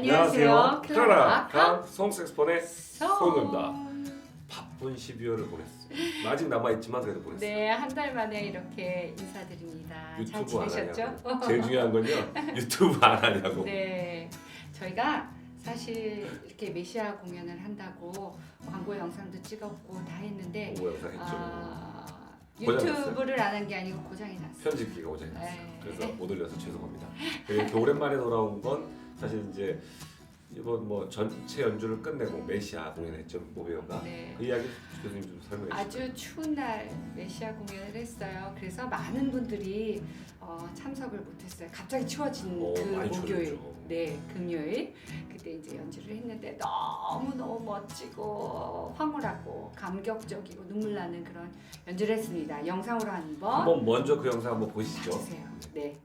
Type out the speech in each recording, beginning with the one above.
안녕하세요. 클라라 강 송색스폰의 성. 손은다. 바쁜 12월을 보냈어요. 아직 남아 있지만 그래도 보냈어요. 네, 한 달 만에 이렇게 인사드립니다. 잘 유튜브 안 지내셨죠? 하냐고. 제일 중요한 건요. 유튜브 안 하냐고. 네, 저희가 사실 이렇게 메시아 공연을 한다고 광고 영상도 찍었고 다 했는데 오고 영상 했죠. 아. 유튜브를 안 한 게 아니고 고장이 났어요. 편집기가 고장났어요. 네. 그래서 못 올려서 죄송합니다. 이렇게 오랜만에 돌아온 건 사실 이제 이번 뭐 전체 연주를 끝내고 메시아 공연했죠 모배우가 네. 그 이야기 교수님 좀 설명해 주시죠. 아주 추운 날 메시아 공연을 했어요. 그래서 많은 분들이 어, 참석을 못했어요. 갑자기 추워진 오, 그 많이 목요일, 추워졌죠. 네 금요일 그때 이제 연주를 했는데 너무 너무 멋지고 황홀하고 감격적이고 눈물 나는 그런 연주를 했습니다. 영상으로 한번 한번 먼저 그 영상 한번 보시죠. 봐주세요. 네.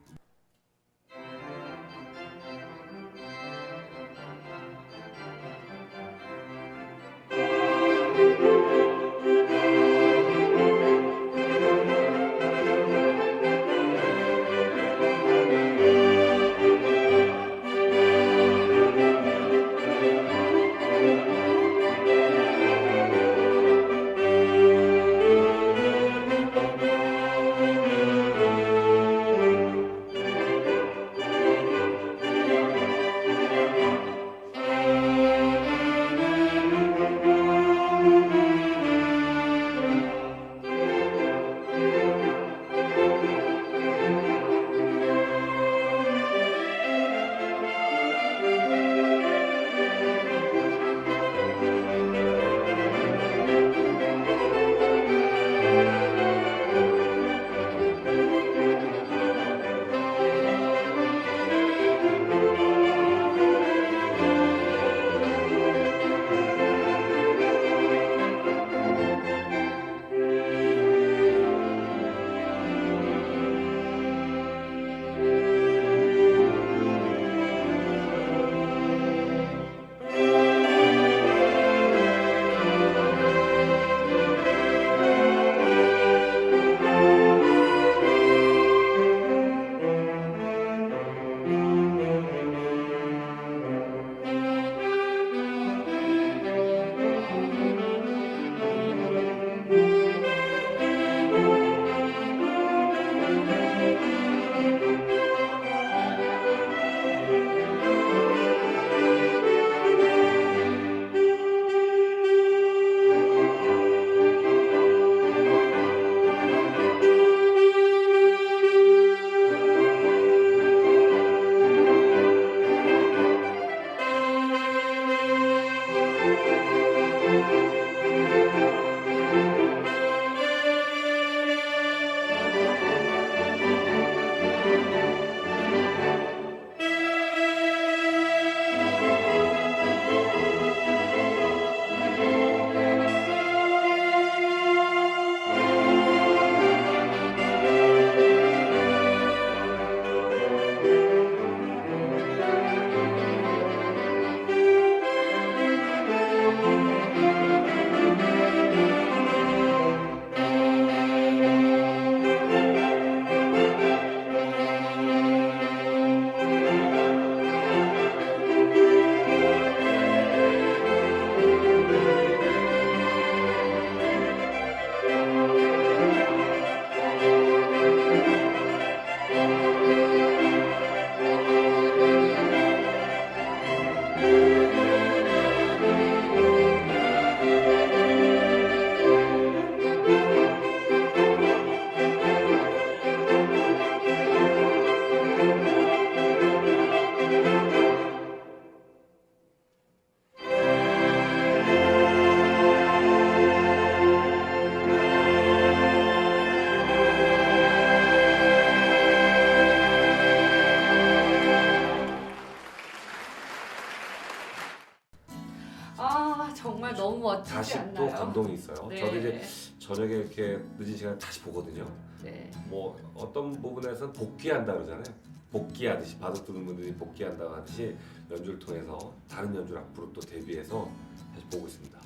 정말 너무 멋지지 다시 않나요? 또 감동이 있어요. 네. 저도 이제 저녁에 이렇게 늦은 시간에 다시 보거든요. 네. 뭐 어떤 부분에서는 복귀한다 그러잖아요. 복귀하듯이 바둑 두는 분들이 복귀한다고 하듯이 연주를 통해서 다른 연주를 앞으로 또 대비해서 다시 보고 있습니다.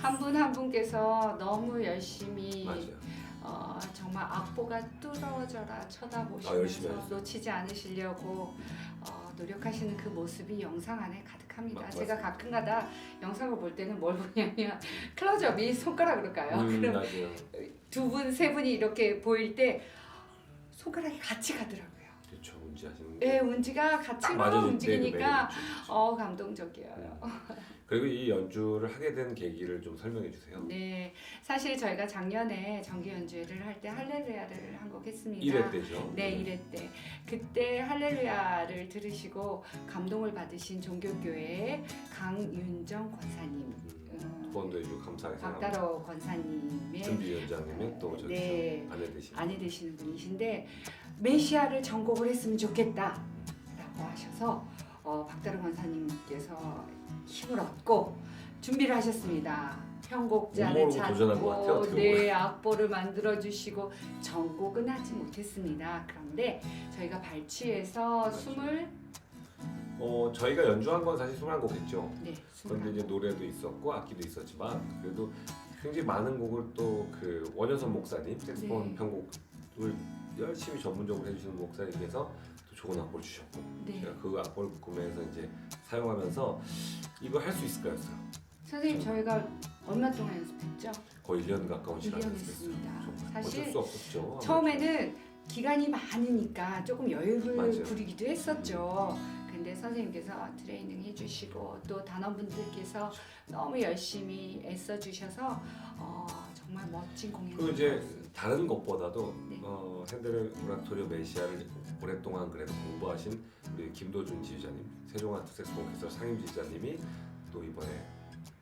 한 분 한 분께서 너무 열심히 맞아요. 어, 정말 악보가 뚫어져라 아, 열심히 쳐다보시면서 하셨어요. 놓치지 않으시려고 어, 노력하시는 그 모습이 영상 안에 가득합니다. 맞- 제가 가끔가다 영상을 볼 때는 뭘 보냐면 클로즈업이 손가락으로 가요. 음, 그럼. 두 분, 세 분이 이렇게 보일 때 손가락이 같이 가더라고요. 그렇죠. 운지하시는 예, 운지가 같이 딱막 맞아줄 때 움직이니까 그 매력이 있죠. 어 감동적이에요. 그리고 이 연주를 하게 된 계기를 좀 설명해 주세요. 네, 사실 저희가 작년에 정기 연주회를 할 때 할렐루야를 한 곡 했습니다. 1회 때죠. 네, 1회 때. 그때 할렐루야를 들으시고 감동을 받으신 종교교회 강윤정 권사님, 해주고 감사하게 생각합니다. 박다로 권사님의 준비위원장님이 또 저기 네. 아내 되신 아내 되시는 분이신데 메시아를 전곡을 했으면 좋겠다라고 하셔서 어, 박다로 권사님께서 힘을 얻고 준비를 하셨습니다. 편곡자를 음모로 도전한 것 같아요, 찾고 어떻게 네 악보를 만들어 주시고 전곡은 하지 못했습니다. 그런데 저희가 발치해서. 숨을 어 저희가 연주한 건 사실 21곡 했죠. 네 그런데 이제 노래도 있었고 악기도 있었지만 그래도 굉장히 많은 곡을 또 그 원효선 목사님 색소폰 네. 편곡을 열심히 전문적으로 해주시는 목사님께서 또 좋은 악보를 주셨고 네 제가 그 악보를 구매해서 이제 사용하면서 이거 할 수 있을까 했어요. 선생님 저희가 얼마 동안 연습했죠? 거의 1년 가까운 시간 1년 연습했어요. 했습니다. 좀 사실 어쩔 수 없었죠. 처음에는 기간이 많으니까 조금 여유를 맞아요. 부리기도 했었죠. 근데 선생님께서 트레이닝 해주시고 또 단원분들께서 너무 열심히 애써주셔서 어, 정말 멋진 공연을 그리고 이제. 다른 것보다도 네. 어, 핸델의 오라토리오 메시아를 오랫동안 그래도 공부하신 우리 김도준 지휘자님, 세종 아트 색소폰 오케스트라 상임 지휘자님이 또 이번에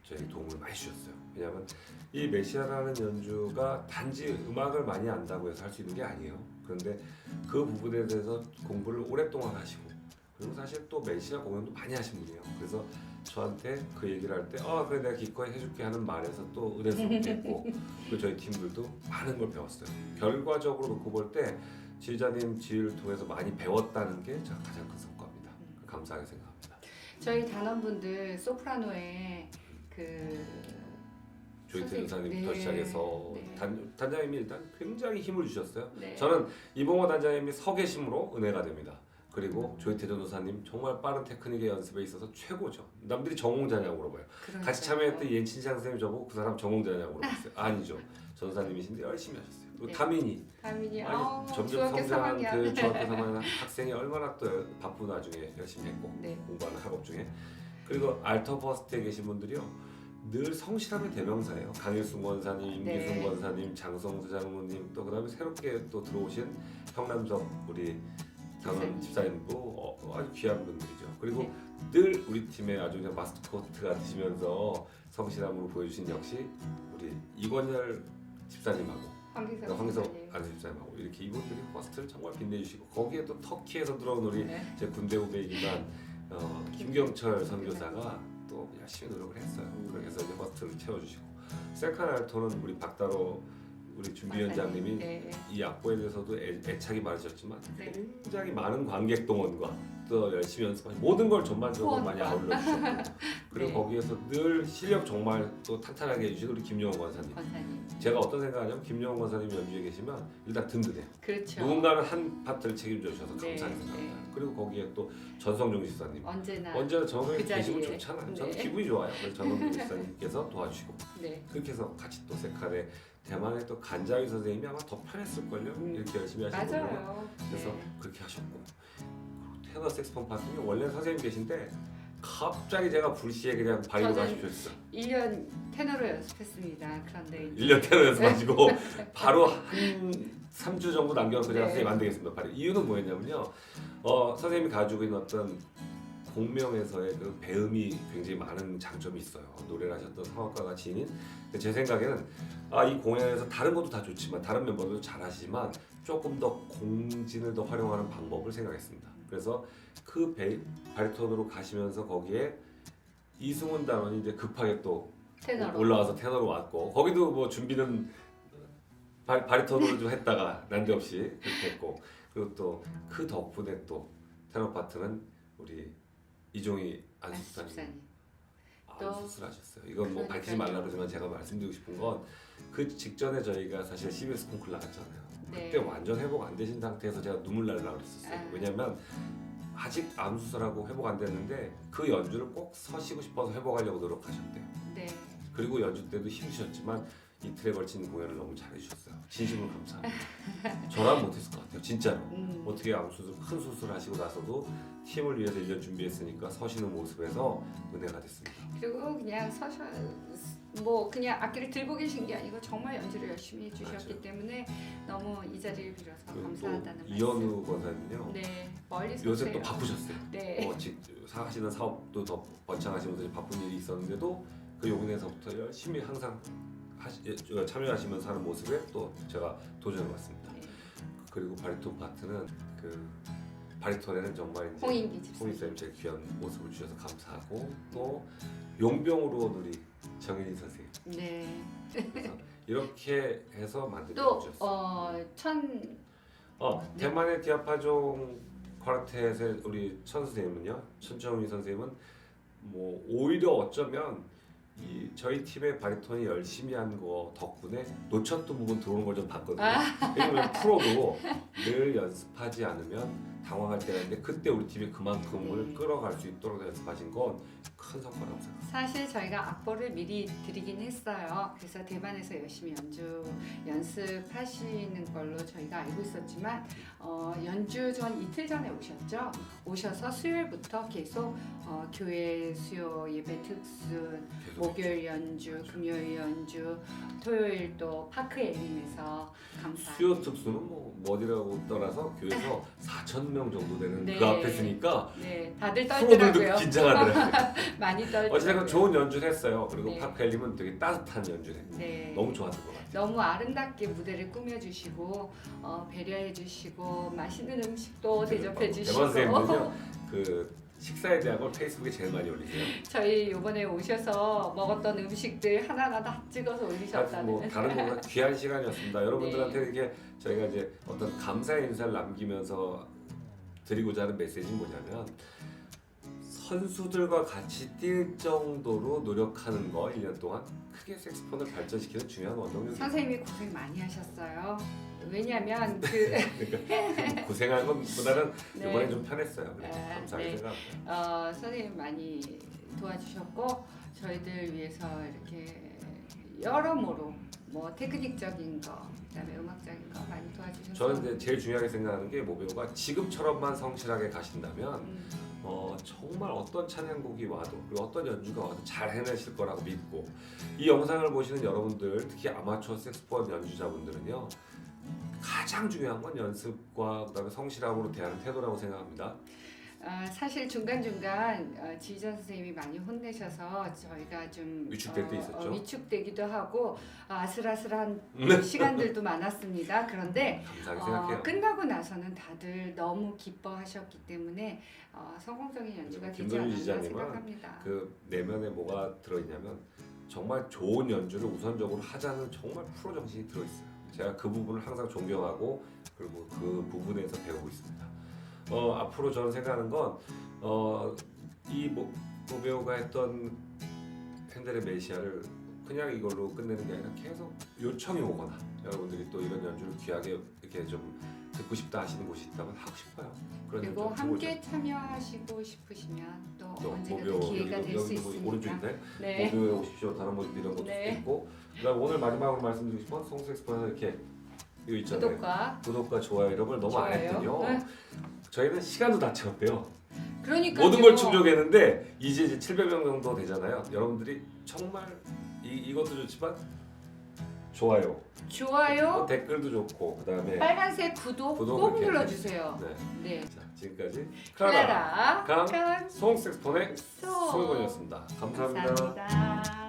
저희 도움을 많이 주셨어요. 왜냐하면 이 메시아라는 연주가 단지 음악을 많이 안다고 해서 할 수 있는 게 아니에요. 그런데 그 부분에 대해서 공부를 오랫동안 하시고 그리고 사실 또 메시아 공연도 많이 하신 분이에요. 그래서 저한테 그 얘기를 할 때, 아 그래 내가 기꺼이 해줄게 하는 말에서 또 은혜스럽게 했고 그리고 저희 팀들도 많은 걸 배웠어요. 결과적으로 놓고 볼 때 지휘자님 지휘를 통해서 많이 배웠다는 게 제가 가장 큰 성과입니다. 감사하게 생각합니다. 저희 단원분들 소프라노에 그 조이태 선생님, 전사님부터 네. 시작해서 네. 단, 단장님이 일단 굉장히 힘을 주셨어요. 네. 저는 이봉호 단장님이 서 계심으로 은혜가 됩니다. 그리고 조이태 전도사님 정말 빠른 테크닉의 연습에 있어서 최고죠. 남들이 전공자냐고 물어봐요. 그러니까요. 같이 참여했던 이엔친 선생님 저보고 그 사람 전공자냐고 물어봤어요. 아니죠. 전도사님이신데 열심히 하셨어요. 그리고 네. 다민이 가민이 아니, 어, 점점 중학교 성장한 3학년. 그 중학교 3학년 학생이 얼마나 또 바쁜 와중에 열심히 했고 네. 공부하는 학업 중에 그리고 알터 버스트에 계신 분들이요 늘 성실함의 대명사예요 강일순 권사님, 임기순 네. 권사님, 장성수 장로님 또 그다음에 새롭게 또 들어오신 형남석 우리 당원 집사님. 집사님도 어, 아주 귀한 분들이죠 그리고 네. 늘 우리 팀의 아주 그냥 마스코트가 되시면서 성실함으로 보여주신 역시 우리 이권열 집사님하고 황기석 황기석. 안수 집사님하고 이렇게 이분들이 버스트를 정말 빛내주시고 거기에 또 터키에서 들어온 우리 네. 제 군대 후배이지만 어, 김경철 선교사가 또 열심히 노력을 했어요. 그래서 이제 버스트를 채워주시고 셀칸 알토는 우리 박다로 우리 준비위원장님이 네. 이 악보에 대해서도 애, 애착이 많으셨지만 네. 굉장히 많은 관객 동원과 또 열심히 연습하신 모든 걸 전반적으로. 많이 아울러 주셨고 그리고 네. 거기에서 늘 실력 정말 또 탄탄하게 해주신 우리 김영원 권사님 권사님. 제가 어떤 생각하냐면 김영원 권사님 연주에 계시면 일단 든든해요. 그렇죠. 누군가는 한 파트를 책임져 주셔서 네, 감사하게 생각합니다. 네. 그리고 거기에 또 전성종 집사님 언제나 언제나 저는 그 계시면. 좋잖아요. 저는 네. 기분이 좋아요. 그래서 전성종 집사님께서 도와주시고 네. 그렇게 해서 같이 또 세카레 대만의 또 간자위 선생님이 아마 더 편했을걸요. 음. 이렇게 열심히 하시는 분들은 맞아요. 그래서 네. 그렇게 하셨고 테너 색스폰 파트는 원래 선생님 계신데 갑자기 제가 불시에 그냥 바이로 가십시오 했어요. 1년 테너로 연습했습니다. 그런데 이제 1년 테너 연습하시고 바로 한 3주 정도 남겨놓고 제가 네. 선생님 안 되겠습니다. 바로 이유는 뭐였냐면요. 어, 선생님이 가지고 있는 어떤 공명에서의 그 배음이 굉장히 많은 장점이 있어요. 노래를 하셨던 성악가가 지닌. 근데 제 생각에는 아, 이 공연에서 다른 것도 다 좋지만 다른 멤버들도 잘하시지만 조금 더 공진을 더 활용하는 방법을 생각했습니다. 그래서 그 베, 바리톤으로 가시면서 거기에 이승훈 단원이 이제 급하게 또 테너로 올라와서 테너로 왔고 거기도 뭐 준비는 바, 바리톤으로 좀 했다가 난데없이 그렇게 했고 그리고 또 그 덕분에 또 테너 파트는 우리 이종희 안수사님. 아주 또 수술하셨어요. 이건 뭐 밝히지. 말라 그러지만 제가 말씀드리고 싶은 건 그 직전에 저희가 사실 CBS 콩쿨 나갔잖아요. 네. 그때 완전 회복 안 되신 상태에서 제가 눈물 날라 그랬었어요. 아. 왜냐면 아직 암 수술하고 회복 안 됐는데 그 연주를 꼭 서시고 싶어서 회복하려고 노력하셨대요. 네. 그리고 연주 때도 힘드셨지만 이틀에 걸친 공연을 너무 잘해주셨어요. 진심으로 감사합니다. 저라면 못했을 것 같아요. 진짜로. 음. 어떻게 암 수술 큰 수술 하시고 나서도 팀을 위해서 1년 준비했으니까 서시는 모습에서 은혜가 됐습니다. 그리고 그냥 서셔 뭐 그냥 악기를 들고 계신 게 아니고 정말 연주를 열심히 해주셨기 맞아요. 때문에 너무 이 자리를 빌어서 감사하다는 말씀. 이현우 권사님요. 네 멀리서 요새 오세요. 또 바쁘셨어요. 네. 어, 직 하시는 사업도 더 번창하시면서 바쁜 일이 있었는데도 그 용인에서부터 열심히 항상 하시, 예, 참여하시면서 하는 모습에 또 제가 도전해봤습니다. 네. 그리고 바리톤 파트는 그 바리톤에는 정말 이제 홍인기 집사님. 홍인 쌤 제일 귀한 모습을 주셔서 감사하고 또 용병으로 온 우리 정현희 선생님 네. 그래서 이렇게 해서 만든 또 연주였어요. 어, 천 어, 네. 대만의 디아파종 쿼르텟의 우리 천 선생님은요, 천정희 선생님은 뭐 오히려 어쩌면 이 저희 팀의 바리톤이 열심히 한 거 덕분에 놓쳤던 부분 들어오는 걸 좀 봤거든요. 아. 왜냐면 프로도 늘 연습하지 않으면 당황할 때가 있는데 그때 우리 팀이 그만큼을 음. 끌어갈 수 있도록 연습하신 건 큰 성과라고 생각합니다. 사실 저희가 악보를 미리 드리긴 했어요. 그래서 대만에서 열심히 연주 연습하시는 걸로 저희가 알고 있었지만 어, 연주 전 이틀 전에 오셨죠. 오셔서 수요일부터 계속 어, 교회 수요 예배 특순, 목요일 연주, 금요일 연주, 토요일 또 파크 엘림에서 감사. 수요 특수는 뭐 어디라고 떠나서 교회에서 4천 명 정도 되는 네. 그 앞에 있으니까 네, 다들 떨더라고요. 긴장하더라고요. 많이 떨더라고요. 어쨌든 좋은 연주를 했어요. 그리고 네. 파크엘님은 되게 따뜻한 연주를 했고 네. 너무 좋았던 것 같아요. 너무 아름답게 무대를 꾸며주시고 어, 배려해주시고 맛있는 음식도 대접해주시고 대만 선생님은요 그 식사에 대한 걸 페이스북에 제일 많이 올리세요. 저희 이번에 오셔서 먹었던 음식들 하나하나 다 찍어서 하여튼 올리셨다는 뭐 다른 거보다 귀한 시간이었습니다. 여러분들한테 네. 이렇게 저희가 이제 어떤 감사의 인사를 남기면서 드리고자 하는 메시지는 뭐냐면 선수들과 같이 뛸 정도로 노력하는 거 1년 동안 크게 색스폰을 발전시키는 중요한 원동력이에요. 선생님이 고생 많이 하셨어요. 왜냐하면 그 그러니까 고생한 것보다는 네. 이번에 좀 편했어요. 그래서 아, 감사하게 네. 생각합니다. 어, 선생님 많이 도와주셨고 저희들 위해서 이렇게 여러모로 뭐 테크닉적인 거 그다음에 음악적인 거 많이 도와주셔서 저는 이제 제일 중요하게 생각하는 게 모배우가 지금처럼만 성실하게 가신다면 음, 어, 정말 어떤 찬양곡이 와도 그리고 어떤 연주가 와도 잘 해내실 거라고 믿고 이 영상을 보시는 여러분들 특히 아마추어 색스폰 연주자분들은요 가장 중요한 건 연습과 그다음에 성실함으로 대하는 태도라고 생각합니다. 아, 사실 중간중간 어, 지휘자 선생님이 많이 혼내셔서 저희가 좀 위축될 때 어, 있었죠? 어, 위축되기도 하고 아, 아슬아슬한 네. 시간들도 많았습니다. 그런데 감사하게 어, 생각해요. 끝나고 나서는 다들 너무 기뻐하셨기 때문에 어, 성공적인 연주가 되지 않았나 지휘자님은 생각합니다. 그 내면에 뭐가 들어있냐면 정말 좋은 연주를 우선적으로 하자는 정말 프로 정신이 들어있어요. 제가 그 부분을 항상 존경하고 그리고 그 부분에서 배우고 있습니다. 어, 앞으로 저는 생각하는 건 어, 이 모, 모배우가 했던 헨델의 메시아를 그냥 이걸로 끝내는 게 아니라 계속 요청이 오거나 여러분들이 또 이런 연주를 귀하게 이렇게 좀 듣고 싶다 하시는 곳이 있다면 하고 싶어요. 그리고 함께 참여하시고 싶으시면 또또 모배우 기회가 될 수 있으니까. 오른쪽인데 네. 모두에 오십시오 다른 모습 이런 것도 네. 있고 그다음 오늘 마지막으로 말씀드리고 싶은 송섹스폰에서 이렇게 이거 있잖아요 구독과 구독과 좋아요 이런 걸 너무 안. 했더니요 네. 저희는 시간도 다 채웠대요 그러니까 모든 걸 충족했는데 이제 이제 700명 정도 되잖아요 여러분들이 정말 이, 이것도 좋지만 좋아요 좋아요, 댓글도 좋고 그다음에 빨간색 구독 구독 꼭 이렇게 눌러주세요. 네. 네. 자 지금까지 클라라 클라라 강, 소. 송혜건이었습니다 감사합니다. 감사합니다.